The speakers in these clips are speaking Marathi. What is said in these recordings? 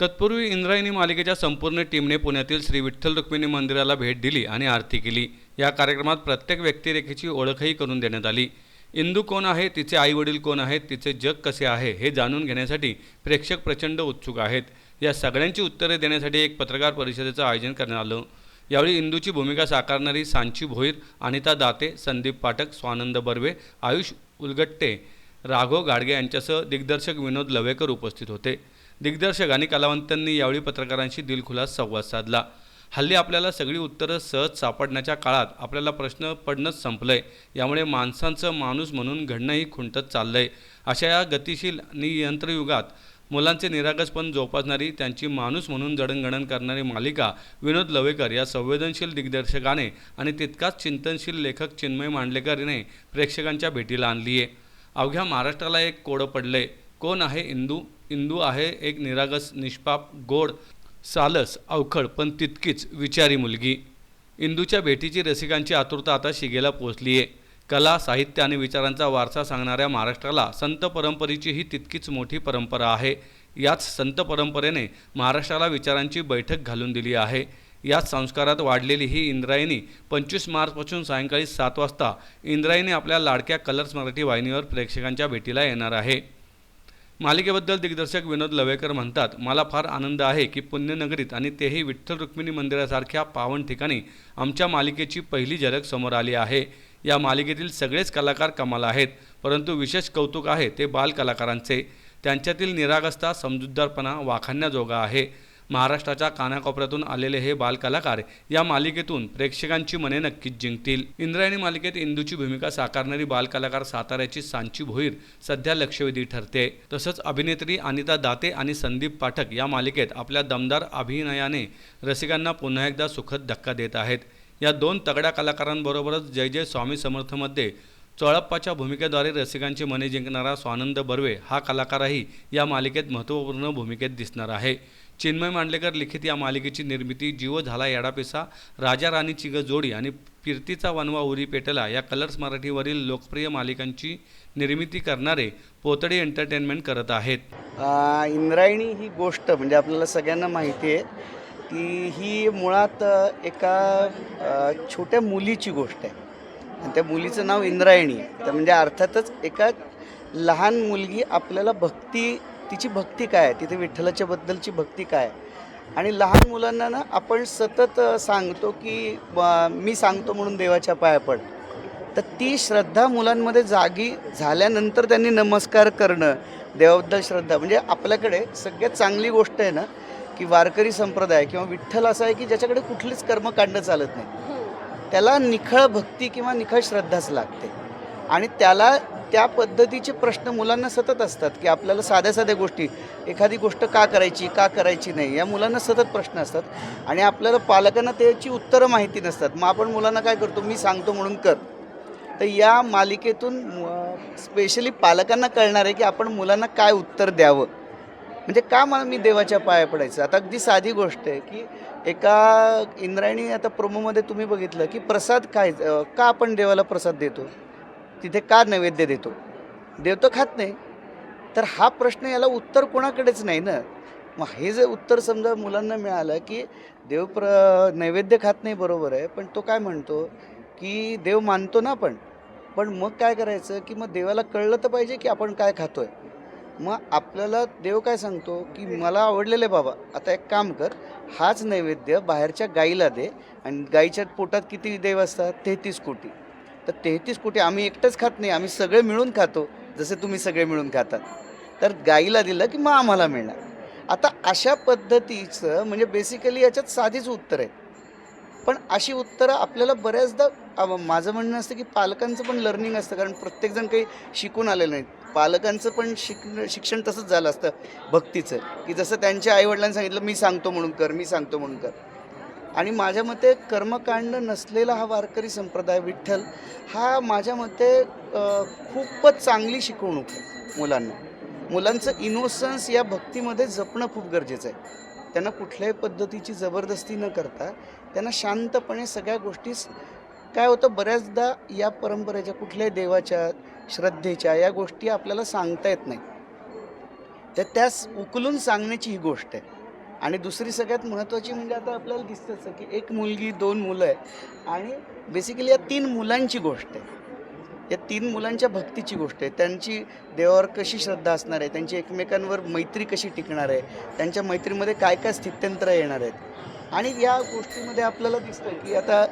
तत्पूर्वी इंद्रायणी मालिकेच्या संपूर्ण टीमने पुण्यातील श्री विठ्ठल रुक्मिणी मंदिराला भेट दिली आणि आरती केली. या कार्यक्रमात प्रत्येक व्यक्तिरेखेची ओळखही करून देण्यात आली. इंदू कोण आहे? तिचे आईवडील कोण आहेत? तिचे जग कसे आहे? हे जाणून घेण्यासाठी प्रेक्षक प्रचंड उत्सुक आहेत. या सगळ्यांची उत्तरे देण्यासाठी एक पत्रकार परिषदेचं आयोजन करण्यात आलं. यावेळी इंदूची भूमिका साकारणारी सांची भोईर अनिता दाते संदीप पाठक स्वानंद बर्वे आयुष उलगट्टे राघव गाडगे यांच्यासह दिग्दर्शक विनोद लवेकर उपस्थित होते. दिग्दर्शक आणि कलावंतांनी यावेळी पत्रकारांशी दिलखुलास संवाद साधला. हल्ली आपल्याला सगळी उत्तरं सहज सापडण्याच्या काळात आपल्याला प्रश्न पडणंच संपलंय. यामुळे माणसांचं माणूस म्हणून घडणंही खुंटत चाललंय. अशा या गतिशील आणि यंत्रयुगात मुलांचे निरागसपण जोपासणारी त्यांची माणूस म्हणून जडणघडण करणारी मालिका विनोद लवेकर या संवेदनशील दिग्दर्शकाने आणि तितकाच चिंतनशील लेखक चिन्मय मांडलेकरने प्रेक्षकांच्या भेटीला आणली आहे अवघ्या महाराष्ट्राला एक कोडं पडलंय. कोण आहे? इंदू इंदू आहे एक निरागस निष्पाप गोड सालस अवखड पण तितकीच विचारी मुलगी. इंदूच्या भेटीची रसिकांची आतुरता आता शिगेला पोचली आहे कला साहित्य आणि विचारांचा वारसा सांगणाऱ्या महाराष्ट्राला संत परंपरेची ही तितकीच मोठी परंपरा आहे. याच संत परंपरेने महाराष्ट्राला विचारांची बैठक घालून दिली आहे. याच संस्कारात वाढलेली ही इंद्रायणी पंचवीस मार्चपासून सायंकाळी सात वाजता इंद्रायणी आपल्या लाडक्या कलर्स मराठी वाहिनीवर प्रेक्षकांच्या भेटीला येणार आहे. मालिकेबद्दल दिग्दर्शक विनोद लवेकर म्हणतात मला फार आनंद आहे की पुण्यनगरीत आणि तेही विठ्ठल रुक्मिणी मंदिरासारख्या पावन ठिकाणी आमच्या मालिकेची पहिली झलक समोर आली आहे. या मालिकेतील सगळेच कलाकार कमाल आहेत परंतु विशेष कौतुक आहे ते बाल कलाकारांचे त्यांच्यातील निरागसता समजूतदारपणा वाखाणण्याजोगा आहे. महाराष्ट्राच्या कानाकोपऱ्यातून आलेले हे बालकलाकार या मालिकेतून प्रेक्षकांची मने नक्कीच जिंकतील. इंद्रायणी मालिकेत इंदूची भूमिका साकारणारी बालकलाकार साताऱ्याची सांची भोईर सध्या लक्षवेधी ठरते. तसंच अभिनेत्री अनिता दाते आणि संदीप पाठक या मालिकेत आपल्या दमदार अभिनयाने रसिकांना पुन्हा एकदा सुखद धक्का देत आहेत. या दोन तगड्या कलाकारांबरोबरच जय जय स्वामी समर्थमध्ये चोळप्पाच्या भूमिकेद्वारे रसिकांची मने जिंकणारा स्वानंद बर्वे हा कलाकारही या मालिकेत महत्त्वपूर्ण भूमिकेत दिसणार आहे. चिन्मय मांडलेकर लिखित या मालिकेची निर्मिती जीव झाला येडापिसा राजा राणीची ग जोडी आणि फिरतीचा वनवा उरी पेटला या कलर्स मराठीवरील लोकप्रिय मालिकांची निर्मिती करणारे पोतडे एंटरटेनमेंट करत आहेत. इंद्रायणी ही गोष्ट म्हणजे आपल्याला सगळ्यांना माहिती आहे की ही मुळात एका छोट्या मुलीची गोष्ट आहे. आणि त्या मुलीचं नाव इंद्रायणी आहे. तर म्हणजे अर्थातच एका लहान मुलगी आपल्याला भक्ती तिची भक्ती काय आहे? तिथे विठ्ठलाच्या बद्दलची भक्ती काय आहे? आणि लहान मुलांना ना आपण सतत सांगतो की मी सांगतो म्हणून देवाच्या पाया पड. तर ती श्रद्धा मुलांमध्ये जागी झाल्यानंतर त्यांनी नमस्कार करणं देवाबद्दल श्रद्धा. म्हणजे आपल्याकडे सगळ्यात चांगली गोष्ट आहे ना की वारकरी संप्रदाय किंवा विठ्ठल असा आहे की ज्याच्याकडे कुठलीच कर्मकांड चालत नाही. त्याला निखळ भक्ती किंवा निखळ श्रद्धाच लागते. आणि त्याला त्या पद्धतीचे प्रश्न मुलांना सतत असतात की आपल्याला साध्या साध्या गोष्टी एखादी गोष्ट का करायची का करायची नाही या मुलांना सतत प्रश्न असतात. आणि आपल्याला पालकांना त्याची उत्तरं माहिती नसतात. मग आपण मुलांना काय करतो? मी सांगतो म्हणून कर. तर या मालिकेतून स्पेशली पालकांना कळणार आहे की आपण मुलांना काय उत्तर द्यावं. म्हणजे का मला मी देवाच्या पाया पडायचं? आता अगदी साधी गोष्ट आहे की एका इंद्रायणी आता प्रोमोमध्ये तुम्ही बघितलं की प्रसाद काय का आपण देवाला प्रसाद देतो? तिथे का नैवेद्य देतो? देव तर खात नाही. तर हा प्रश्न याला उत्तर कोणाकडेच नाही ना? मग हे जर उत्तर समजा मुलांना मिळालं की देव प्र नैवेद्य खात नाही बरोबर आहे पण तो काय म्हणतो की देव मानतो ना आपण. पण मग काय करायचं की मग देवाला कळलं तर पाहिजे की आपण काय खातोय. मग आपल्याला देव काय सांगतो की मला आवडलेलं आहे बाबा आता एक काम कर हाच नैवेद्य बाहेरच्या गाईला दे आणि गाईच्या पोटात किती देव असतात? तेहतीस कोटी. तर तेहतीस कोटी आम्ही एकटंच खात नाही आम्ही सगळे मिळून खातो जसे तुम्ही सगळे मिळून खातात. तर गाईला दिलं की मग आम्हाला मिळणार. आता अशा पद्धतीचं म्हणजे बेसिकली याच्यात साधीच उत्तर आहे. पण अशी उत्तरं आपल्याला बऱ्याचदा माझं म्हणणं असतं की पालकांचं पण लर्निंग असतं कारण प्रत्येकजण काही शिकून आलेलं नाही पालकांचं पण शिक शिक्षण तसंच झालं असतं भक्तीचं. की जसं त्यांच्या आईवडिलांनी सांगितलं मी सांगतो म्हणून कर मी सांगतो म्हणून कर. आणि माझ्या मते कर्मकांड नसलेला हा वारकरी संप्रदाय विठ्ठल हा माझ्या मते खूपच चांगली शिकवणूक आहे मुलांना. मुलांचं इनोसन्स या भक्तीमध्ये जपणं खूप गरजेचं आहे. त्यांना कुठल्याही पद्धतीची जबरदस्ती न करता त्यांना शांतपणे सगळ्या गोष्टीस काय होतं बऱ्याचदा या परंपरेच्या कुठल्याही देवाच्या श्रद्धेच्या या गोष्टी आपल्याला सांगता येत नाही तर त्यास उकलून सांगण्याची ही गोष्ट आहे. आणि दुसरी सगळ्यात महत्त्वाची म्हणजे आता आपल्याला दिसतंच की एक मुलगी दोन मुलं आहे. आणि बेसिकली या तीन मुलांची गोष्ट आहे. या तीन मुलांच्या भक्तीची गोष्ट आहे. त्यांची देवावर कशी श्रद्धा असणार आहे? त्यांची एकमेकांवर मैत्री कशी टिकणार आहे? त्यांच्या मैत्रीमध्ये काय काय स्थित्यंतर येणार आहेत? आणि या गोष्टीमध्ये आपल्याला दिसतं की आता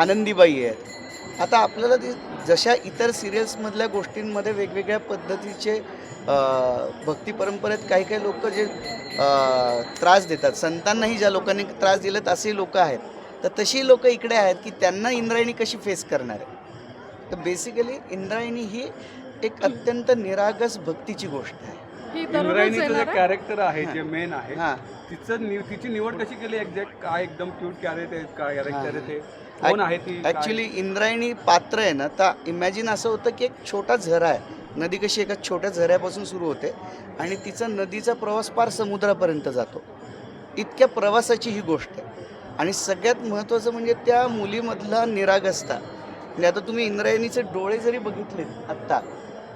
आनंदीबाई आहेत. आता आपल्याला दि जशा इतर सिरियल्समधल्या गोष्टींमध्ये वेगवेगळ्या पद्धतीचे भक्ती परंपरेत काही काही लोक जे त्रास देतात. संतांनाही ज्या लोकांनी त्रास दिलेत असेही लोक आहेत. तर तशी लोक इकडे आहेत की त्यांना इंद्रायणी कशी फेस करणार आहे? तर बेसिकली इंद्रायणी ही एक अत्यंत निरागस भक्तीची गोष्ट आहे. इंद्रायणीचं जे? कॅरेक्टर आहे? जे मेन आहे हां. तिचं तिची निवड कशी केली? एक्झॅक्ट काय एकदम क्यूट कॅरेक्टर कॅरेक्टर आहे ते? कोण आहे ती? ॲक्च्युली इंद्रायणी पात्र आहे ना तर इमॅजिन असं होतं की एक छोटा झरा आहे. नदी कशी एका छोट्या झऱ्यापासून सुरू होते आणि तिचा नदीचा प्रवास पार समुद्रापर्यंत जातो. इतक्या प्रवासाची ही गोष्ट आहे. आणि सगळ्यात महत्त्वाचं म्हणजे त्या मुलीमधला निरागसता म्हणजे आता तुम्ही इंद्रायणीचे डोळे जरी बघितलेत आत्ता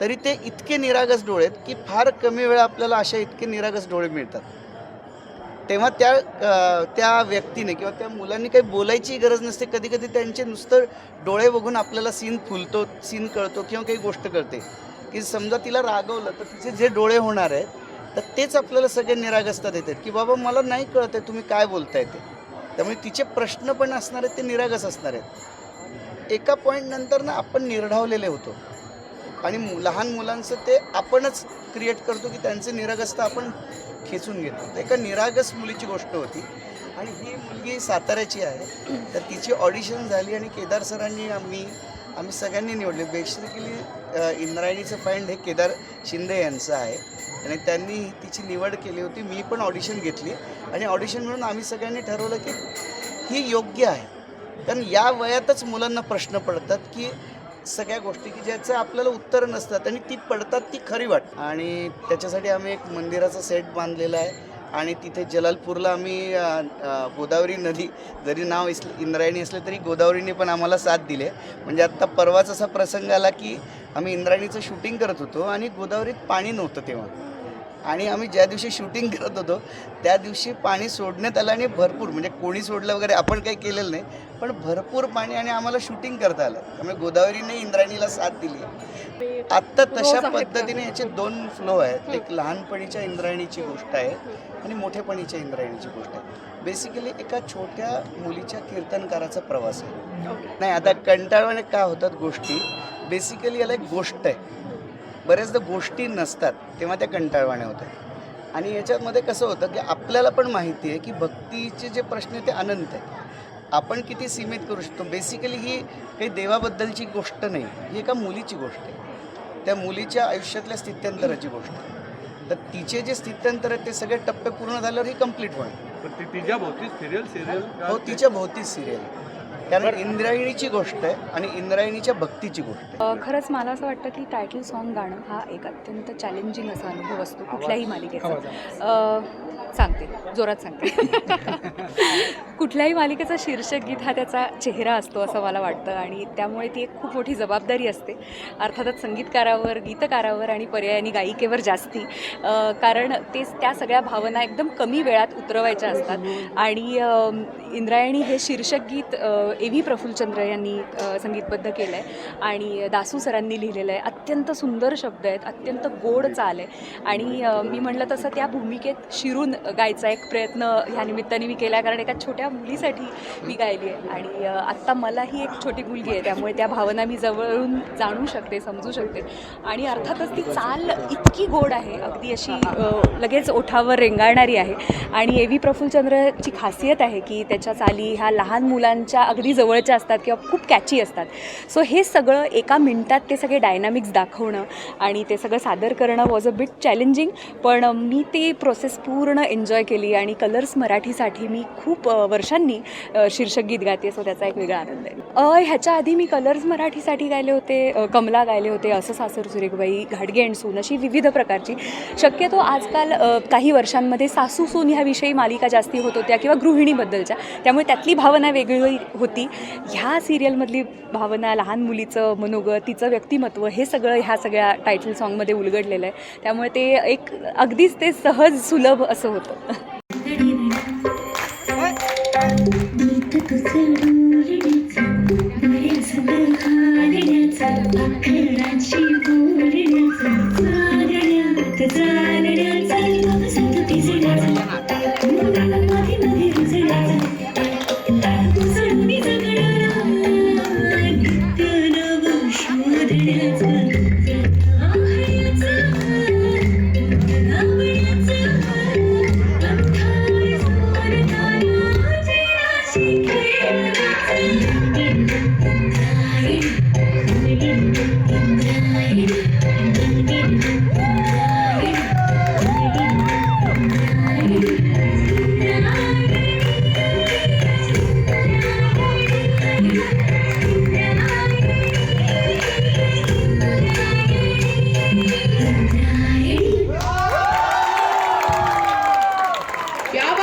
तरी ते इतके निरागस डोळे आहेत की फार कमी वेळा आपल्याला अशा इतके निरागस डोळे मिळतात. तेव्हा त्या त्या व्यक्तीने किंवा त्या मुलांनी काही बोलायची गरज नसते. कधी कधी त्यांचे नुसतं डोळे बघून आपल्याला सीन फुलतो सीन कळतो किंवा काही गोष्ट कळते. की समजा तिला रागवलं तर तिचे जे डोळे होणार आहेत तर तेच आपल्याला सगळे निरागसता देतात. की बाबा मला नाही कळत आहे तुम्ही काय बोलताय ते. त्यामुळे तिचे प्रश्न पण असणार आहेत ते निरागस असणार आहेत. एका पॉईंटनंतर ना आपण निर्ढावलेले होतो. आणि मु- लहान मुलांचं ते आपणच क्रिएट करतो की त्यांचे निरागसता आपण खेचून घेतो. तर एका निरागस मुलीची गोष्ट होती. आणि ही मुलगी साताऱ्याची आहे. तर तिची ऑडिशन झाली आणि केदार सरांनी आम्ही आम्ही सगळ्यांनी निवडले. बेसिकली इंद्रायणीचं फाइंड हे केदार शिंदे यांचं आहे. आणि त्यांनी तिची निवड केली होती. मी पण ऑडिशन घेतली. आणि ऑडिशन म्हणून आम्ही सगळ्यांनी ठरवलं की ही योग्य आहे. कारण या वयातच मुलांना प्रश्न पडतात की सगळ्या गोष्टी की ज्याचं आपल्याला उत्तर नसतात आणि ती पडतात ती खरी वाट. आणि त्याच्यासाठी आम्ही एक मंदिराचा सेट बांधलेला आहे. आणि तिथे जलालपूरला आम्ही गोदावरी नदी जरी नाव इस इंद्रायणी असलं तरी गोदावरीने पण आम्हाला साथ दिले म्हणजे आत्ता परवाच असा प्रसंग आला की आम्ही इंद्रायणीचं शूटिंग करत होतो आणि गोदावरीत पाणी नव्हतं तेव्हा. आणि आम्ही ज्या दिवशी शूटिंग करत होतो त्या दिवशी पाणी सोडण्यात आलं आणि भरपूर म्हणजे कोणी सोडलं वगैरे आपण काही केलेलं नाही. पण भरपूर पाणी आणि आम्हाला शूटिंग करता आलं. त्यामुळे गोदावरीने इंद्रायणीला साथ दिली. आत्ता तशा? पद्धतीने याचे दोन फ्लो आहेत. एक लहानपणीच्या इंद्रायणीची गोष्ट आहे आणि मोठेपणीच्या इंद्रायणीची गोष्ट आहे. बेसिकली एका छोट्या मुलीच्या कीर्तनकाराचा प्रवास आहे. नाही आता कंटाळवाने का होतात गोष्टी? बेसिकली याला एक गोष्ट आहे. बऱ्याचदा गोष्टी नसतात तेव्हा त्या कंटाळवाण्या होतात आणि याच्यामध्ये कसं होतं की आपल्याला पण माहिती आहे की भक्तीचे जे प्रश्न आहेत ते अनंत आहेत. आपण किती सीमित करू शकतो? बेसिकली ही काही देवाबद्दलची गोष्ट नाही. ही एका मुलीची गोष्ट आहे. त्या मुलीच्या आयुष्यातल्या स्थित्यंतराची गोष्ट आहे. तर तिचे जे स्थित्यंतर आहेत ते सगळे टप्पे पूर्ण झाल्यावर ही कंप्लीट होईल तिच्या भोवती सिरियल सिरियल हो तिच्या भोवतीच सिरियल कारण इंद्रायणीची गोष्ट आहे आणि इंद्रायणीच्या भक्तीची गोष्ट आहे. खरंच मला असं वाटतं की टायटल सॉन्ग गाणं हा एक अत्यंत चॅलेंजिंग असा अनुभव असतो कुठल्याही मालिकेचा. अ, सांगते. जोरात सांगते. कुठल्याही मालिकेचा शीर्षक गीत हा त्याचा चेहरा असतो असं मला वाटतं आणि त्यामुळे ती एक खूप मोठी जबाबदारी असते. अर्थातच संगीतकारावर गीतकारावर आणि पर्यायाने गायिकेवर जास्ती. कारण ते त्या सगळ्या भावना एकदम कमी वेळात उतरवायच्या असतात. आणि इंद्रायणी हे शीर्षक गीत ए व्ही प्रफुल्लचंद्र यांनी संगीतबद्ध केलं आहे आणि दासू सरांनी लिहिलेलं आहे. अत्यंत सुंदर शब्द आहेत. अत्यंत गोड चाल आहे. आणि मी म्हटलं तसं त्या भूमिकेत शिरून गायचा एक प्रयत्न ह्या निमित्ताने मी केला कारण एका छोट्या मुलीसाठी मी गायली आहे. आणि आत्ता मलाही एक छोटी मुलगी आहे त्यामुळे त्या भावना मी जवळून जाणू शकते समजू शकते. आणि अर्थातच ती चाल इतकी गोड आहे अगदी अशी लगेच ओठावर रेंगाळणारी आहे. आणि ए व्ही प्रफुल्लचंद्रची खासियत आहे की त्याच्या चाली ह्या लहान मुलांच्या अगदी जवळच्या असतात किंवा खूप कॅची असतात. सो हे सगळं एका मिनटात ते सगळे डायनामिक्स दाखवणं आणि ते सगळं सादर करणं वॉज अ बिट चॅलेंजिंग पण मी ते प्रोसेस पूर्ण एन्जॉय केली आणि कलर्स मराठीसाठी मी खूप वर्षांनी शीर्षक गीत गाते सो त्याचा एक वेगळा आनंद आहे. ह्याच्या आधी मी कलर्स मराठीसाठी गायले होते कमला गायले होते असं सासर सुरेखबाई घाडगे अँड सून अशी विविध प्रकारची. शक्यतो आजकाल काही वर्षांमध्ये सासू सून ह्याविषयी मालिका जास्ती होत होत्या किंवा गृहिणीबद्दलच्या त्यामुळे त्यातली भावना वेगळी होती. ह्या सिरियलमधली भावना लहान मुलीचं मनोगत तिचं व्यक्तिमत्व हे सगळं ह्या सगळ्या टायटल सॉंगमध्ये उलगडलेलं आहे. त्यामुळे ते एक अगदीच ते सहज सुलभ असं होतं